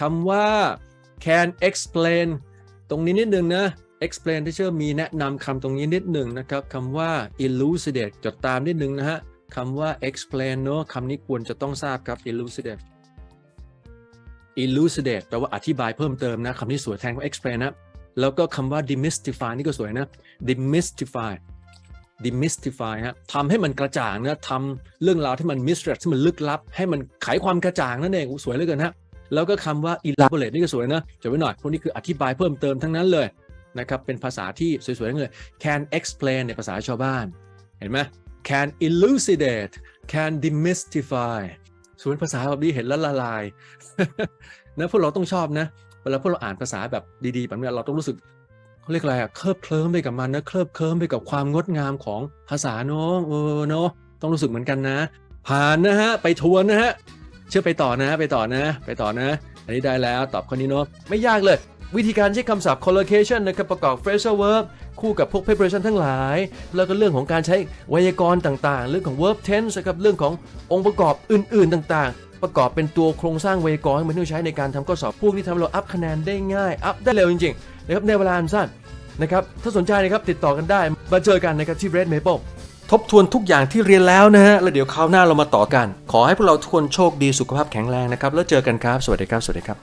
คำว่า can explain ตรงนี้นิดนึงนะ explain ที่เชื่อมีแนะนำคำตรงนี้นิดหนึ่งนะครับคำว่า elucidate จดตามนิดนึงนะฮะคำว่า explain เนอะคำนี้ควรจะต้องทราบครับ elucidate elucidate แปลว่าอธิบายเพิ่มเติมนะคำนี้สวยแทนว่า explain นะ แล้วก็คำว่า demystify นี่ก็สวยนะ demystify demystify ฮะทำให้มันกระจ่างนะทำเรื่องราวที่มัน mystery ที่มันลึกลับ ให้มันไขความกระจ่างนั่นเองสวยเหลือเกินฮะ แล้วก็คำว่า elaborate นี่ก็สวยนะจดไว้หน่อย พวกนี้คืออธิบายเพิ่มเติมทั้งนั้นเลยนะครับเป็นภาษาที่สวยๆทั้งเลย can explain ในภาษาชาวบ้าน เห็นไหม can elucidate can demystify ส่วนภาษาแบบนี้เห็นแล้วละลายนะพวกเราต้องชอบนะเวลาพวกเราอ่านภาษาแบบดีๆแบบนี้เราต้องรู้สึกเขาเรียกอะไรอะเคลิบเคลิ้มไปกับมันนะเคลิบเคลิ้มไปกับความงดงามของภาษาเนาะเออเนาะต้องรู้สึกเหมือนกันนะ ผ่านนะฮะ ไปทวนนะฮะ เชื่อไปต่อนะ ไปต่อนะ ไปต่อนะ อันนี้ได้แล้วตอบข้อนี้เนาะไม่ยากเลย วิธีการใช้คำศัพท์ collocation นะครับประกอบ phrasal verb คู่กับพวก preparation ทั้งหลาย แล้วก็เรื่องของการใช้ไวยากรณ์ต่างๆ เรื่องของ verb tense นะครับเรื่องขององค์ประกอบอื่น ๆ ต่างๆ ประกอบเป็นตัวโครงสร้างไวยากรณ์ให้มันที่ใช้ในการทำข้อสอบพวกที่ทำเราอัพคะแนนได้ง่ายอัพได้เร็วจริงๆนะครับในเวลาอันสั้นนะครับถ้าสนใจนะครับติดต่อกันได้มาเจอกันนะครับที่ Red Maple ทบทวนทุกอย่างที่เรียนแล้วนะฮะ แล้วเดี๋ยวคราวหน้าเรามาต่อกัน ขอให้พวกเราทุกคนโชคดีสุขภาพแข็งแรงนะครับ แล้วเจอกันครับ สวัสดีครับ สวัสดีครับ